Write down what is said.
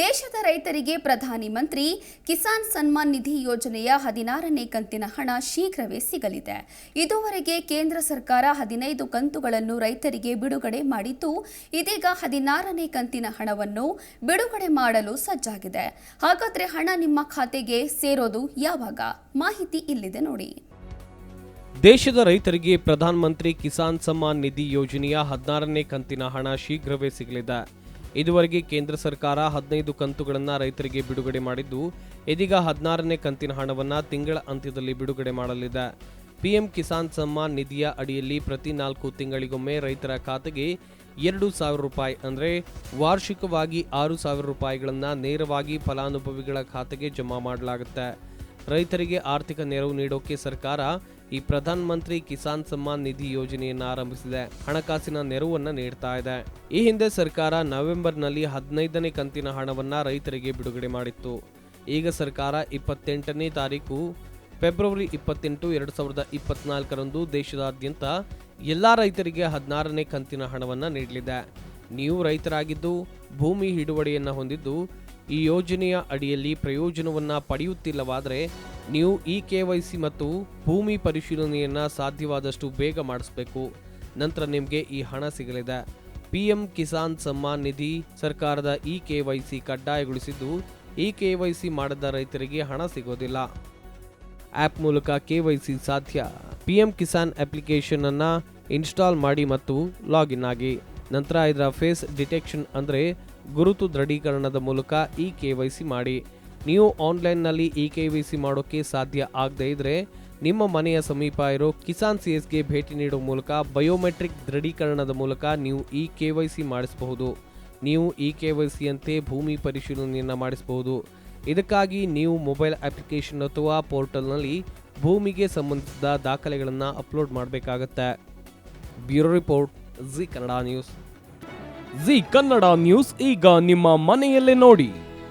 ದೇಶದ ರೈತರಿಗೆ ಪ್ರಧಾನಿ ಮಂತ್ರಿ ಕಿಸಾನ್ ಸನ್ಮಾನ್ ನಿಧಿ ಯೋಜನೆಯ ಹದಿನಾರನೇ ಕಂತಿನ ಹಣ ಶೀಘ್ರವೇ ಸಿಗಲಿದೆ. ಇದುವರೆಗೆ ಕೇಂದ್ರ ಸರ್ಕಾರ ಹದಿನೈದು ಕಂತುಗಳನ್ನು ರೈತರಿಗೆ ಬಿಡುಗಡೆ ಮಾಡಿದ್ದು, ಇದೀಗ ಹದಿನಾರನೇ ಕಂತಿನ ಹಣವನ್ನು ಬಿಡುಗಡೆ ಮಾಡಲು ಸಜ್ಜಾಗಿದೆ. ಹಾಗಾದರೆ ಹಣ ನಿಮ್ಮ ಖಾತೆಗೆ ಸೇರೋದು ಯಾವಾಗ? ಮಾಹಿತಿ ಇಲ್ಲಿದೆ ನೋಡಿ. ದೇಶದ ರೈತರಿಗೆ ಪ್ರಧಾನಮಂತ್ರಿ ಕಿಸಾನ್ ಸಮ್ಮಾನ್ ನಿಧಿ ಯೋಜನೆಯ ಹದಿನಾರನೇ ಕಂತಿನ ಹಣ ಶೀಘ್ರವೇ ಸಿಗಲಿದೆ. ಇದುವರೆಗೆ ಕೇಂದ್ರ ಸರ್ಕಾರ ಹದಿನೈದು ಕಂತುಗಳನ್ನು ರೈತರಿಗೆ ಬಿಡುಗಡೆ ಮಾಡಿದ್ದು, ಇದೀಗ ಹದಿನಾರನೇ ಕಂತಿನ ಹಣವನ್ನು ತಿಂಗಳ ಅಂತ್ಯದಲ್ಲಿ ಬಿಡುಗಡೆ ಮಾಡಲಿದೆ. ಪಿಎಂ ಕಿಸಾನ್ ಸಮ್ಮಾನ್ ನಿಧಿಯ ಅಡಿಯಲ್ಲಿ ಪ್ರತಿ ನಾಲ್ಕು ತಿಂಗಳಿಗೊಮ್ಮೆ ರೈತರ ಖಾತೆಗೆ ಎರಡು ಸಾವಿರ ರೂಪಾಯಿ ಅಂದರೆ ವಾರ್ಷಿಕವಾಗಿ ಆರು ಸಾವಿರ ರೂಪಾಯಿಗಳನ್ನು ನೇರವಾಗಿ ಫಲಾನುಭವಿಗಳ ಖಾತೆಗೆ ಜಮಾ ಮಾಡಲಾಗುತ್ತೆ. ರೈತರಿಗೆ ಆರ್ಥಿಕ ನೆರವು ನೀಡೋಕೆ ಸರ್ಕಾರ ಈ ಪ್ರಧಾನ ಮಂತ್ರಿ ಕಿಸಾನ್ ಸಮ್ಮಾನ್ ನಿಧಿ ಯೋಜನೆಯನ್ನು ಆರಂಭಿಸಿದೆ. ಹಣಕಾಸಿನ ನೆರವನ್ನ ನೀಡ್ತಾ ಇದೆ. ಈ ಹಿಂದೆ ಸರ್ಕಾರ ನವೆಂಬರ್ನಲ್ಲಿ ಹದಿನೈದನೇ ಕಂತಿನ ಹಣವನ್ನ ರೈತರಿಗೆ ಬಿಡುಗಡೆ ಮಾಡಿತ್ತು. ಈಗ ಸರ್ಕಾರ ಇಪ್ಪತ್ತೆಂಟನೇ ತಾರೀಕು, ಫೆಬ್ರವರಿ ಇಪ್ಪತ್ತೆಂಟು, ಎರಡು ಸಾವಿರದ ಇಪ್ಪತ್ನಾಲ್ಕರಂದು ದೇಶದಾದ್ಯಂತ ಎಲ್ಲ ರೈತರಿಗೆ ಹದಿನಾರನೇ ಕಂತಿನ ಹಣವನ್ನು ನೀಡಲಿದೆ. ನೀವು ರೈತರಾಗಿದ್ದು, ಭೂಮಿ ಹಿಡುವಳಿಯನ್ನು ಹೊಂದಿದ್ದು, ಈ ಯೋಜನೆಯ ಅಡಿಯಲ್ಲಿ ಪ್ರಯೋಜನವನ್ನ ಪಡೆಯುತ್ತಿಲ್ಲವಾದರೆ ನೀವು ಇ ಕೆ ವೈ ಸಿ ಮತ್ತು ಭೂಮಿ ಪರಿಶೀಲನೆಯನ್ನು ಸಾಧ್ಯವಾದಷ್ಟು ಬೇಗ ಮಾಡಿಸಬೇಕು. ನಂತರ ನಿಮಗೆ ಈ ಹಣ ಸಿಗಲಿದೆ. ಪಿಎಂ ಕಿಸಾನ್ ಸಮ್ಮಾನ್ ನಿಧಿ ಸರ್ಕಾರದ ಇ ಕೆ ವೈ ಸಿ ಕಡ್ಡಾಯಗೊಳಿಸಿದ್ದು ಇ ಕೆ ವೈ ಸಿ ಮಾಡದ ರೈತರಿಗೆ ಹಣ ಸಿಗೋದಿಲ್ಲ. ಆ್ಯಪ್ ಮೂಲಕ ಕೆ ವೈ ಸಿ ಸಾಧ್ಯ. ಪಿ ಎಂ ಕಿಸಾನ್ ಅಪ್ಲಿಕೇಶನನ್ನು ಇನ್ಸ್ಟಾಲ್ ಮಾಡಿ ಮತ್ತು ಲಾಗಿನ್ ಆಗಿ. ನಂತರ ಇದರ ಫೇಸ್ ಡಿಟೆಕ್ಷನ್ ಅಂದರೆ ಗುರುತು ದೃಢೀಕರಣದ ಮೂಲಕ ಇ ಕೆ ವೈ ಸಿ ಮಾಡಿ. ನೀವು ಆನ್ಲೈನ್ನಲ್ಲಿ ಇ ಕೆ ವಿ ಸಿ ಮಾಡೋಕ್ಕೆ ಸಾಧ್ಯ ಆಗದೇ ಇದ್ದರೆ ನಿಮ್ಮ ಮನೆಯ ಸಮೀಪ ಇರೋ ಕಿಸಾನ್ ಸಿ ಎಸ್ಗೆ ಭೇಟಿ ನೀಡುವ ಮೂಲಕ ಬಯೋಮೆಟ್ರಿಕ್ ದೃಢೀಕರಣದ ಮೂಲಕ ನೀವು ಇ ಕೆ ವೈ ಸಿ ಮಾಡಿಸಬಹುದು. ನೀವು ಇ ಕೆ ವೈ ಸಿಯಂತೆ ಭೂಮಿ ಪರಿಶೀಲನೆಯನ್ನು ಮಾಡಿಸಬಹುದು. ಇದಕ್ಕಾಗಿ ನೀವು ಮೊಬೈಲ್ ಅಪ್ಲಿಕೇಶನ್ ಅಥವಾ ಪೋರ್ಟಲ್ನಲ್ಲಿ ಭೂಮಿಗೆ ಸಂಬಂಧಿಸಿದ ದಾಖಲೆಗಳನ್ನು ಅಪ್ಲೋಡ್ ಮಾಡಬೇಕಾಗತ್ತೆ. Bureau report Z Kannada news. Z Kannada news ಈಗ ನಿಮ್ಮ ಮನೆಯಲ್ಲೇ ನೋಡಿ.